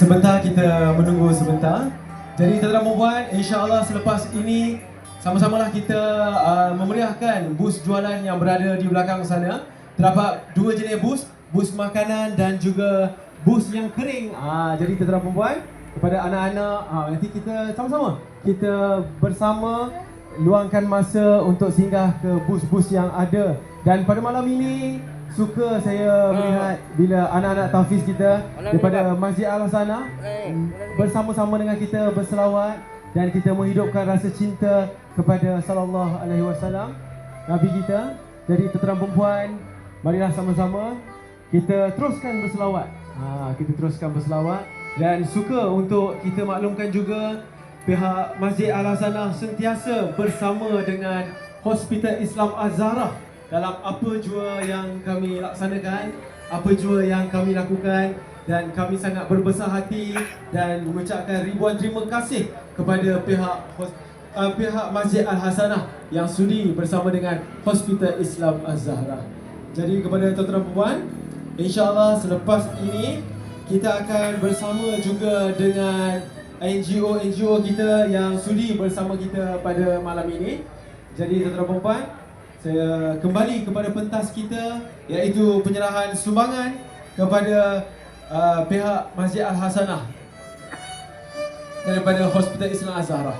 sebentar kita menunggu sebentar. Jadi tuan-tuan dan puan, insya-Allah selepas ini sama-samalah kita uh, memeriahkan bus jualan yang berada di belakang sana. Terdapat dua jenis bus, bus makanan dan juga bus yang kering. Ah, jadi tuan-tuan dan puan, kepada anak-anak, ah, nanti kita sama-sama kita bersama luangkan masa untuk singgah ke bus-bus yang ada. Dan pada malam ini suka saya melihat bila anak-anak tafiz kita daripada Masjid Al-Hasanah bersama-sama dengan kita berselawat dan kita menghidupkan rasa cinta kepada sallallahu alaihi wasallam nabi kita. Jadi tuan-tuan perempuan, marilah sama-sama kita teruskan berselawat. Ha, kita teruskan berselawat dan suka untuk kita maklumkan juga pihak Masjid Al-Hasanah sentiasa bersama dengan Hospital Islam Az-Zahra dalam apa jua yang kami laksanakan, apa jua yang kami lakukan dan kami sangat berbesar hati dan mengucapkan ribuan terima kasih kepada pihak uh, pihak Masjid Al-Hasanah yang sudi bersama dengan Hospital Islam Az-Zahra. Jadi kepada tuan-tuan puan, insya-Allah selepas ini kita akan bersama juga dengan NGO-NGO kita yang sudi bersama kita pada malam ini. Jadi tuan-tuan puan, saya kembali kepada pentas kita iaitu penyerahan sumbangan kepada uh, pihak Masjid Al-Hasanah daripada Hospital Islam Az-Zahra.